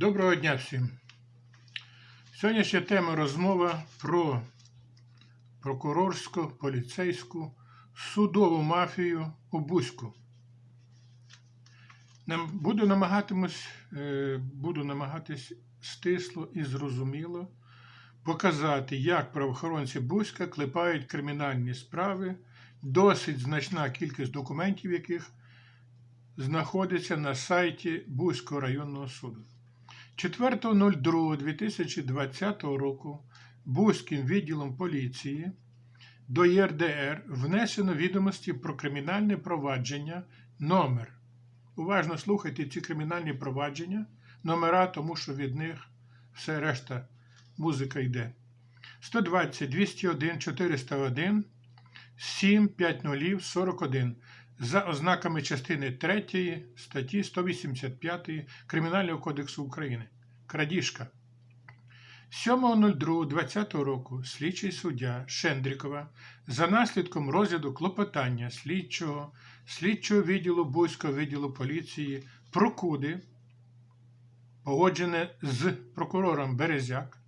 Доброго дня всім. Сьогоднішня тема розмова про прокурорську, поліцейську, судову мафію у Бузьку. Буду намагатимось, е, буду намагатись стисло і зрозуміло показати, як правоохоронці Бузька клепають кримінальні справи, досить значна кількість документів, яких знаходиться на сайті Бузького районного суду. 4.02.2020 року Бузьким відділом поліції до ЄРДР внесено відомості про кримінальне провадження номер. Уважно слухайте ці кримінальні провадження, номера, тому що від них все решта музика йде. 120 201 401 7 50 41 за ознаками частини 3 статті 185 Кримінального кодексу України. Крадіжка. 7.02.2020 року слідчий суддя Шендрікова за наслідком розгляду клопотання слідчого, слідчого відділу Бузького відділу поліції Прокуди, погоджене з прокурором Березяк,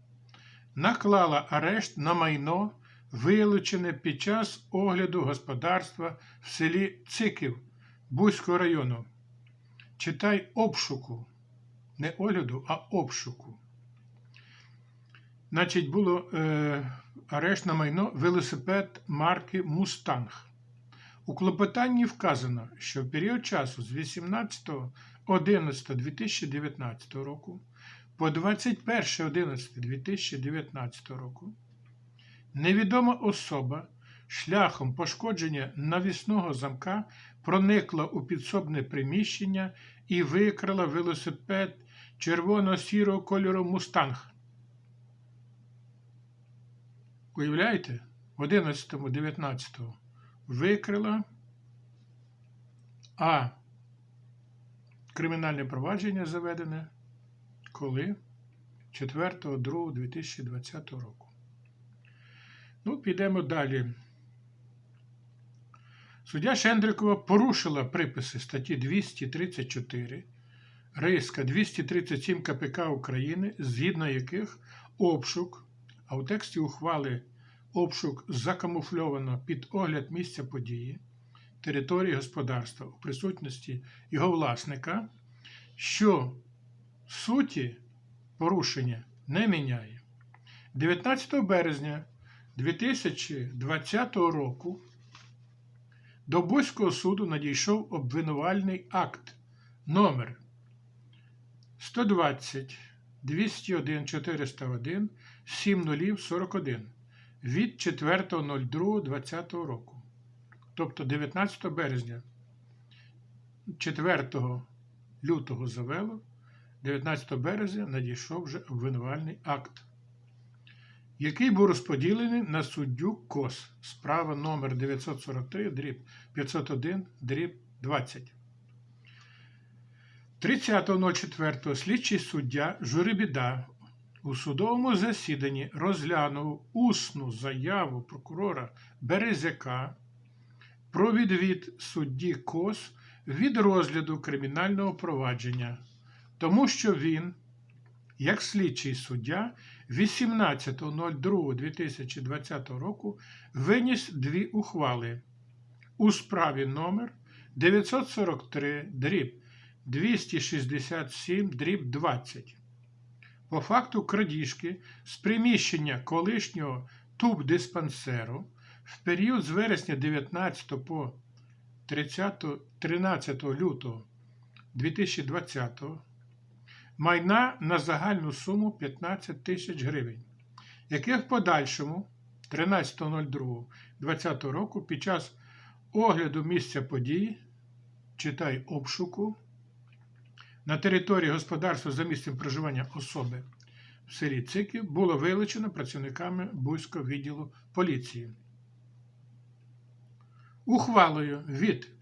наклала арешт на майно, вилучене під час огляду господарства в селі Циків Бузького району. Читай обшуку. Не огляду, а обшуку. Значить, було е, арешт на майно велосипед марки Мустанг. У клопотанні вказано, що в період часу з 18.11.2019 року по 21.11.2019 року невідома особа шляхом пошкодження навісного замка проникла у підсобне приміщення і викрала велосипед червоно-сірого кольору Мустанг. Уявляєте? В 11-19 викрила, а кримінальне провадження заведене коли? 4.2.2020 року. Ну, підемо далі. Суддя Шендрикова порушила приписи статті 234 Риска 237 КПК України, згідно яких обшук, а у тексті ухвали обшук закамуфльовано під огляд місця події, території господарства у присутності його власника, що суті порушення не міняє. 19 березня 2020 року до Бузького суду надійшов обвинувальний акт номер 120 201 401 7041 від 4.02.2020 року. Тобто 19 березня 4 лютого завело, 19 березня надійшов вже обвинувальний акт, який був розподілений на суддю КОС. Справа номер 943 дріб 501 дріб 20. 30.04 слідчий суддя Журибіда у судовому засіданні розглянув усну заяву прокурора Березяка про відвід судді КОС від розгляду кримінального провадження, тому що він, як слідчий суддя, 18.02.2020 року виніс дві ухвали. У справі номер 943 дріб 267 дріб 20 по факту крадіжки з приміщення колишнього тубдиспансеру в період з вересня 19 по 30, 13 лютого 2020 майна на загальну суму 15 тисяч гривень, яких в подальшому 13.02.2020 року під час огляду місця події, читай обшуку, на території господарства за місцем проживання особи в селі Циків було вилучено працівниками Бузького відділу поліції. Ухвалою від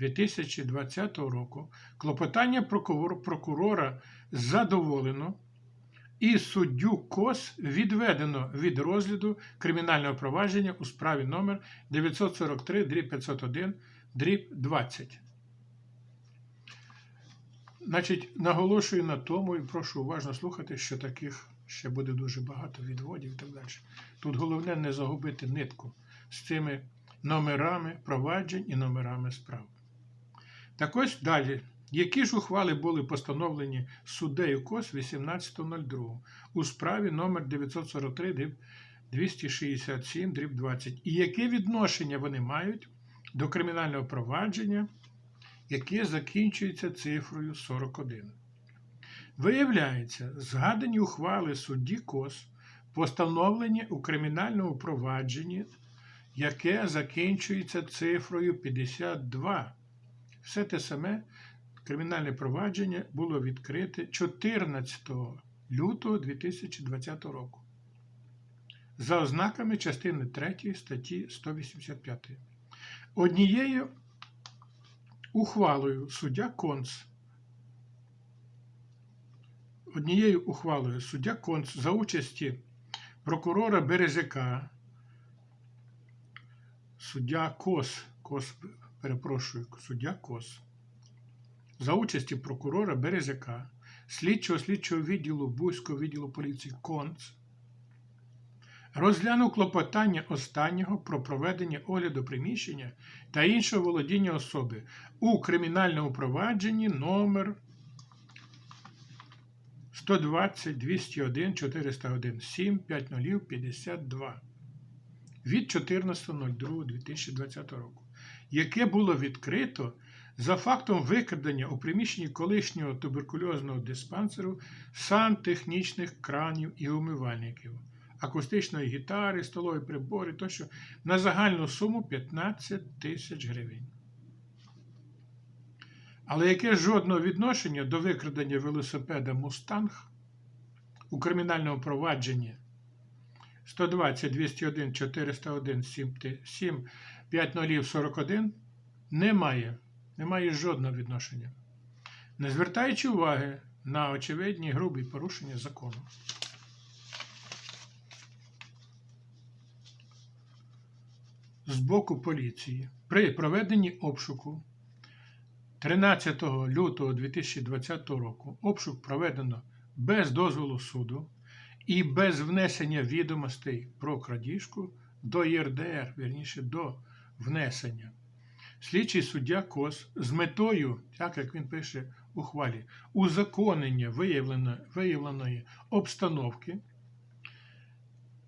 30.04.2020 року клопотання прокурора задоволено і суддю КОС відведено від розгляду кримінального провадження у справі номер 943 501 20. Значить, наголошую на тому і прошу уважно слухати, що таких ще буде дуже багато відводів і так далі. Тут головне не загубити нитку з цими номерами проваджень і номерами справ. Так ось далі. Які ж ухвали були постановлені суддею КОС 18.02 у справі номер 943 267 дріб 20? І яке відношення вони мають до кримінального провадження, яке закінчується цифрою 41? Виявляється, згадані ухвали судді КОС постановлені у кримінальному провадженні, яке закінчується цифрою 52. Все те саме кримінальне провадження було відкрите 14 лютого 2020 року за ознаками частини 3 статті 185. Однією ухвалою суддя Конц однією ухвалою суддя Конц за участі прокурора Березяка, суддя Кос, Кос, перепрошую, суддя Кос, за участі прокурора Березяка, слідчого слідчого відділу Бузького відділу поліції Конц, розглянув клопотання останнього про проведення огляду приміщення та іншого володіння особи у кримінальному провадженні номер 120 201 401 7 50 52 від 14.02.2020 року, яке було відкрито за фактом викрадення у приміщенні колишнього туберкульозного диспансеру сантехнічних кранів і умивальників, акустичної гітари, столові прибори тощо на загальну суму 15 тисяч гривень. Але яке жодного відношення до викрадення велосипеда Мустанг у кримінальному провадженні 120 201 401 7 5041 немає. Немає жодного відношення. Не звертаючи уваги на очевидні грубі порушення закону. З боку поліції при проведенні обшуку 13 лютого 2020 року обшук проведено без дозволу суду і без внесення відомостей про крадіжку до ЄРДР, вірніше до внесення. Слідчий суддя КОС з метою, так як він пише у хвалі, узаконення виявленої, виявленої обстановки,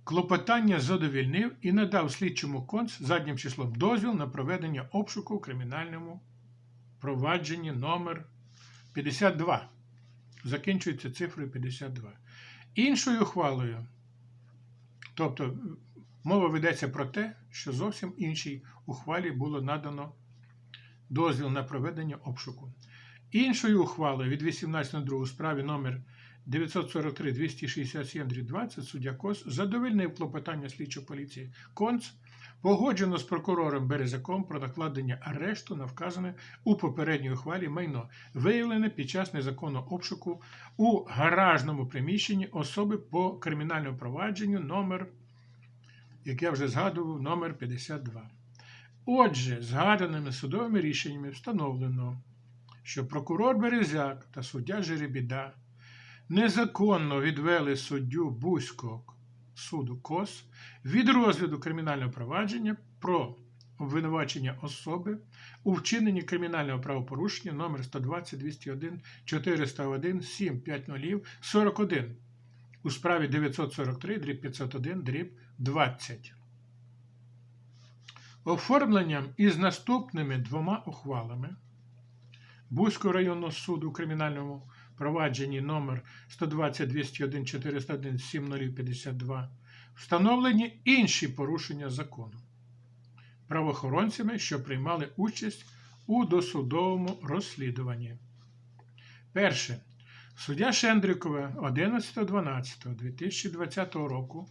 клопотання задовільнив і надав слідчому конц заднім числом дозвіл на проведення обшуку в кримінальному провадженні номер 52. Закінчується цифрою 52. Іншою ухвалою, тобто мова ведеться про те, що зовсім іншій ухвалі було надано дозвіл на проведення обшуку. Іншою ухвалою від 18.02 у справі номер 943 267 20 суддя Кос задовольнив клопотання слідчої поліції Конц, погоджено з прокурором Березаком про накладення арешту на вказане у попередній ухвалі майно, виявлене під час незаконного обшуку у гаражному приміщенні особи по кримінальному провадженню номер, як я вже згадував, номер 52. Отже, згаданими судовими рішеннями встановлено, що прокурор Березяк та суддя Жеребіда незаконно відвели суддю Бузького суду КОС від розгляду кримінального провадження про обвинувачення особи у вчиненні кримінального правопорушення номер 120 201 401 750 41 у справі 943 дріб 501 дріб 20. Оформленням із наступними двома ухвалами Бузького районного суду у кримінальному провадженні номер 120 201 401 7052 встановлені інші порушення закону правоохоронцями, що приймали участь у досудовому розслідуванні. Перше. Суддя Шендрикова 11.12.2020 року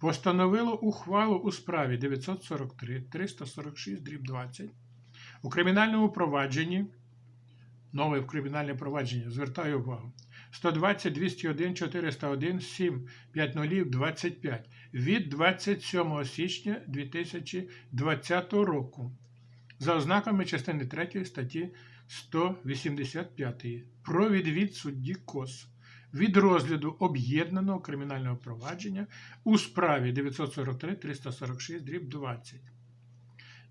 постановило ухвалу у справі 943 346 20 у кримінальному провадженні. Нове кримінальне провадження, звертаю увагу. 120 201 401 7 50 25 від 27 січня 2020 року за ознаками частини 3 статті 185 про відвід судді КОС від розгляду об'єднаного кримінального провадження у справі 943 346 дріб 20.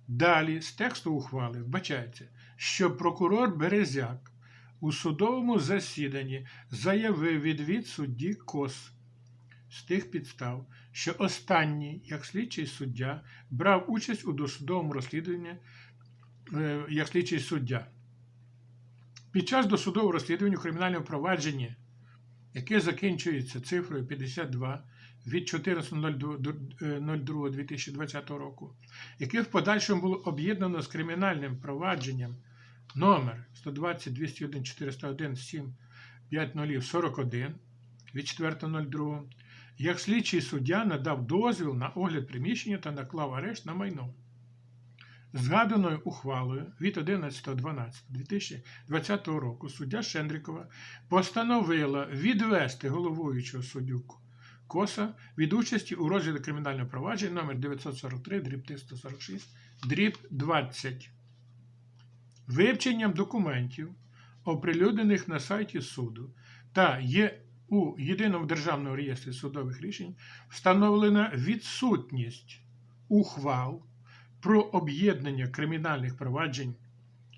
Далі з тексту ухвали вбачається, що прокурор Березяк у судовому засіданні заявив відвід судді КОС з тих підстав, що останній, як слідчий суддя, брав участь у досудовому розслідуванні е, як слідчий суддя. Під час досудового розслідування у кримінальному провадженні, яке закінчується цифрою 52 від 14.02.2020 року, яке в подальшому було об'єднано з кримінальним провадженням номер 120 201 401 7 50 41 від 4.02, як слідчий суддя надав дозвіл на огляд приміщення та наклав арешт на майно. Згаданою ухвалою від 11.12.2020 року суддя Шендрикова постановила відвести головуючого суддю Коса від участі у розгляді кримінального провадження номер 943 дріб 346 дріб 20 вивченням документів, оприлюднених на сайті суду, та є у єдиному державному реєстрі судових рішень встановлена відсутність ухвал про об'єднання кримінальних проваджень,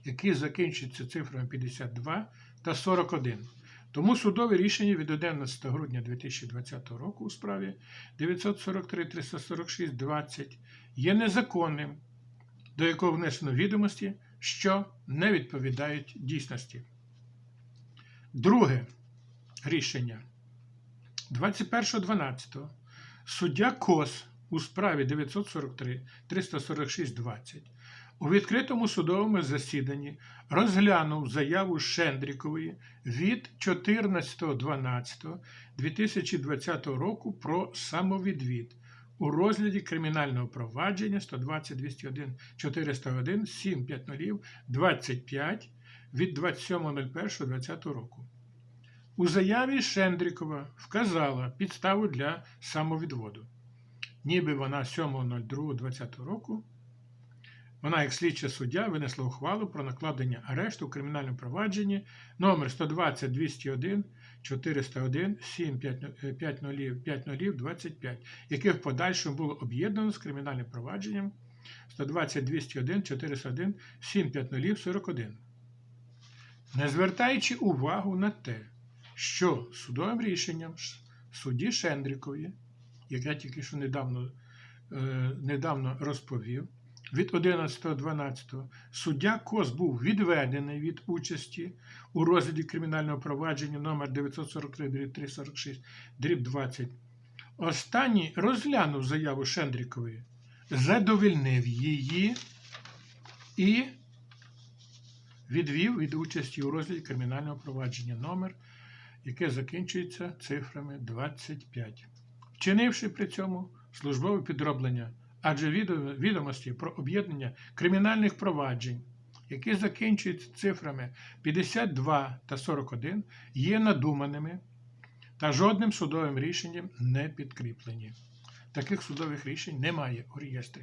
які закінчуються цифрами 52 та 41. Тому судове рішення від 11 грудня 2020 року у справі 943 346 20 є незаконним, до якого внесено відомості, що не відповідають дійсності. Друге рішення 21.12 суддя Кос у справі 943 346 20 у відкритому судовому засіданні розглянув заяву Шендрікової від 14.12.2020 року про самовідвід у розгляді кримінального провадження 120 201 401 750 25 від 27.01.2020 року. У заяві Шендрікова вказала підставу для самовідводу. Ніби вона 7.02.2020 року вона, як слідча суддя, винесла ухвалу про накладення арешту у кримінальному провадженні номер 120 201 401 7 50 25, яке в подальшому було об'єднано з кримінальним провадженням 120 201 401 7 50 41. Не звертаючи увагу на те, що судовим рішенням судді Шендрікові, як я тільки що недавно, е, недавно розповів, від 11.12 суддя Кос був відведений від участі у розгляді кримінального провадження номер 943 346 дріб 20. Останній розглянув заяву Шендрікової, задовільнив її і відвів від участі у розгляді кримінального провадження номер, яке закінчується цифрами 25, вчинивши при цьому службове підроблення адже відомості про об'єднання кримінальних проваджень, які закінчуються цифрами 52 та 41, є надуманими та жодним судовим рішенням не підкріплені. Таких судових рішень немає у реєстрі.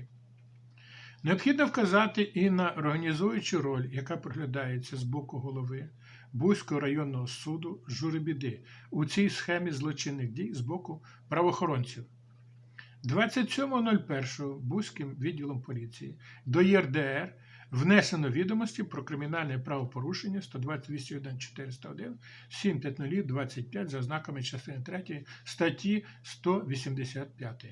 Необхідно вказати і на організуючу роль, яка проглядається з боку голови Бузького районного суду Журебіди у цій схемі злочинних дій з боку правоохоронців. 27.01 Бузьким відділом поліції до ЄРДР внесено відомості про кримінальне правопорушення 121 401 750 25 за ознаками частини 3 статті 185.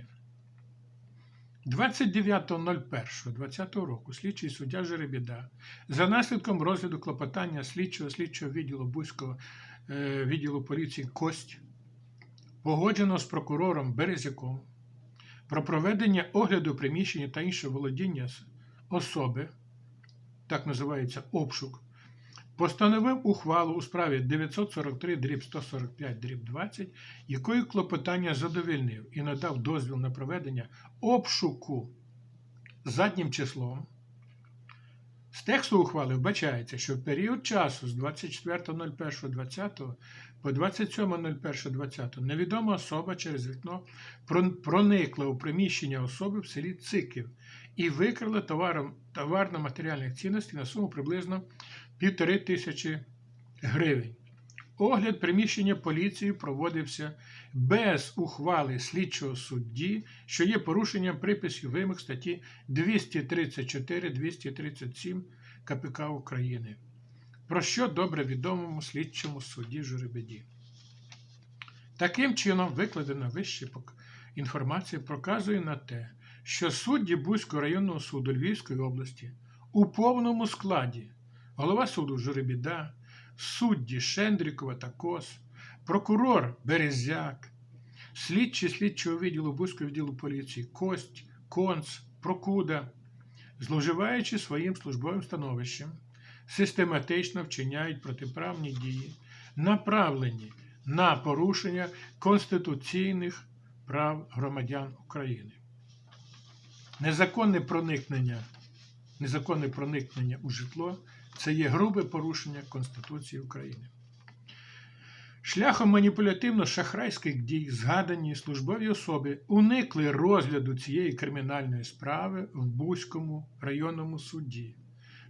29.01.2020 року слідчий суддя Жеребіда за наслідком розгляду клопотання слідчого слідчого відділу Бузького е, відділу поліції Кость погоджено з прокурором Березяком про проведення огляду приміщення та іншого володіння особи, так називається обшук, постановив ухвалу у справі 943 дріб 145 дріб 20, якою клопотання задовільнив і надав дозвіл на проведення обшуку заднім числом. З тексту ухвали вбачається, що в період часу з 24.01.20 по 27.01.20 невідома особа через вікно проникла у приміщення особи в селі Циків і викрала товарно-матеріальних цінностей на суму приблизно півтори тисячі гривень. Огляд приміщення поліції проводився без ухвали слідчого судді, що є порушенням приписів вимог статті 234-237 КПК України, про що добре відомому слідчому судді Журебеді. Таким чином, викладена вище інформація показує на те, що судді Бузького районного суду Львівської області у повному складі голова суду Журебіда, судді Шендрікова та Кос, прокурор Березяк, слідчі слідчого відділу Бузького відділу поліції Кость, Конц, Прокуда, зловживаючи своїм службовим становищем, систематично вчиняють протиправні дії, направлені на порушення конституційних прав громадян України. Незаконне проникнення, незаконне проникнення у житло це є грубе порушення Конституції України. Шляхом маніпулятивно-шахрайських дій згадані службові особи уникли розгляду цієї кримінальної справи в Бузькому районному суді.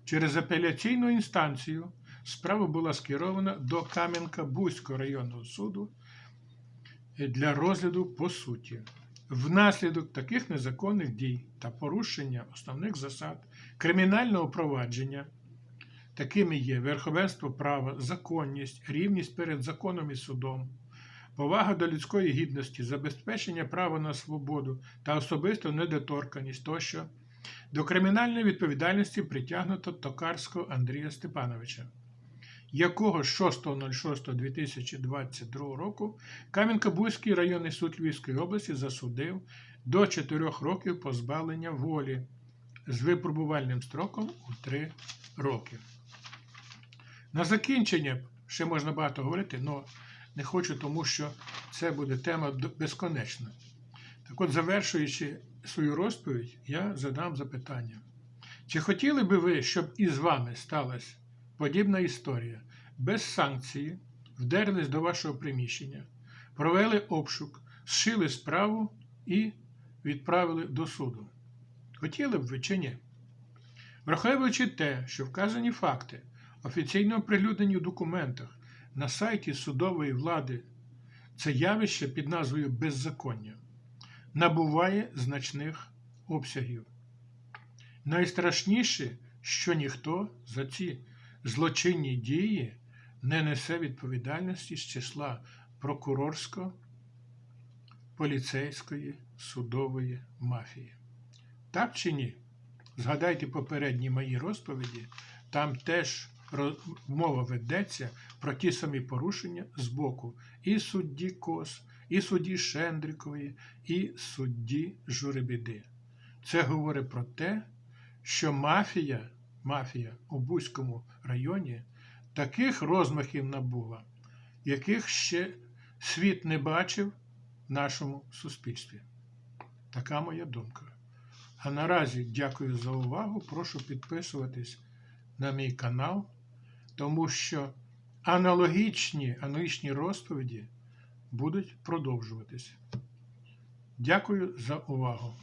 Через апеляційну інстанцію справа була скерована до Кам'янка-Бузького районного суду для розгляду по суті. Внаслідок таких незаконних дій та порушення основних засад кримінального провадження, такими є верховенство права, законність, рівність перед законом і судом, повага до людської гідності, забезпечення права на свободу та особисту недоторканість тощо, до кримінальної відповідальності притягнуто Токарського Андрія Степановича якого 6.06.2022 року Кам'янка-Бузький районний суд Львівської області засудив до 4 років позбавлення волі з випробувальним строком у 3 роки. На закінчення ще можна багато говорити, але не хочу, тому що це буде тема безконечна. Так от, завершуючи свою розповідь, я задам запитання. Чи хотіли би ви, щоб із вами сталася подібна історія? Без санкції вдерлись до вашого приміщення, провели обшук, зшили справу і відправили до суду. Хотіли б ви чи ні? Враховуючи те, що вказані факти офіційно оприлюднені в документах на сайті судової влади, це явище під назвою беззаконня набуває значних обсягів. Найстрашніше, що ніхто за ці злочинні дії не несе відповідальності з числа прокурорсько поліцейської судової мафії. Так чи ні? Згадайте попередні мої розповіді, там теж мова ведеться про ті самі порушення з боку і судді Кос, і судді Шендрікової, і судді Журебіди. Це говорить про те, що мафія, мафія у Бузькому районі таких розмахів набула, яких ще світ не бачив в нашому суспільстві. Така моя думка. А наразі дякую за увагу. Прошу підписуватись на мій канал, тому що аналогічні, аналогічні розповіді будуть продовжуватись. Дякую за увагу.